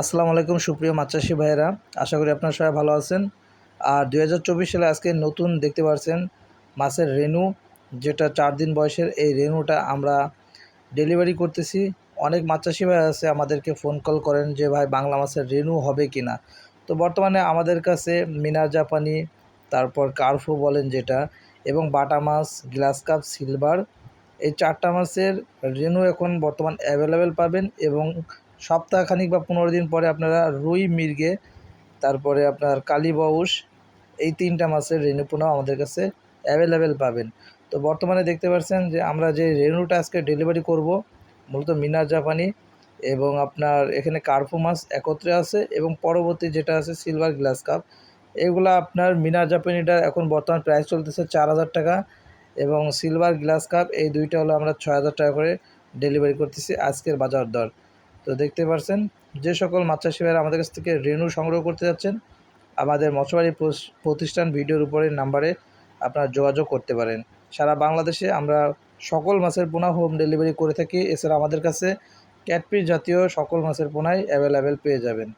আসসালামু আলাইকুম, সুপ্রিয় মাছ চাষি ভাইয়েরা। আশা করি আপনারা সবাই ভালো আছেন। আর দুই হাজার চব্বিশ সালে আজকে নতুন দেখতে পাচ্ছেন মাছের রেনু, যেটা চার দিন বয়সের এই রেনুটা আমরা ডেলিভারি করতেছি। অনেক মাছ চাষি ভাই আছে আমাদেরকে ফোন কল করেন যে, ভাই, বাংলা মাছের রেনু হবে কি না তো বর্তমানে আমাদের কাছে মিনার জাপানি, তারপর কার্ফু বলেন যেটা, এবং বাটা মাছ, গ্লাস কাপ, সিলভার, এই চারটা মাছের রেনু এখন বর্তমান অ্যাভেলেবেল পাবেন এবং সপ্তাহখানিক বা পনেরো দিন পরে আপনারা রুই, মির্গে, তারপরে আপনার কালীবাউস এই তিনটা মাছের রেনু পোনাও আমাদের কাছে অ্যাভেলেবেল পাবেন। তো বর্তমানে দেখতে পাচ্ছেন যে আমরা যে রেনুটা আজকে ডেলিভারি করব, মূলত মিনার জাপানি এবং আপনার এখানে কার্পু মাছ একত্রে আছে এবং পরবর্তী যেটা আছে সিলভার গ্লাস কাপ এগুলো আপনার মিনার জাপানিটা এখন বর্তমান প্রাইস চলতেছে চার হাজার টাকা এবং সিলভার গ্লাস কাপ এই দুইটা হলো আমরা ছয় হাজার টাকা করে ডেলিভারি করতেছি আজকের বাজার দর। তো দেখতে পাচ্ছেন যে সকল মাছ চাষি ভাইরা আমাদের কাছ থেকে রেনু সংগ্রহ করতে যাচ্ছেন, আমাদের মৎস্যবাড়ি প্রতিষ্ঠান ভিডিওর উপরের নাম্বারে আপনারা যোগাযোগ করতে পারেন। সারা বাংলাদেশে আমরা সকল মাছের পোনা হোম ডেলিভারি করে থাকি, এছাড়া আমাদের কাছে ক্যাটপিস জাতীয় সকল মাছের পোনাই অ্যাভেলেবেল পেয়ে যাবেন।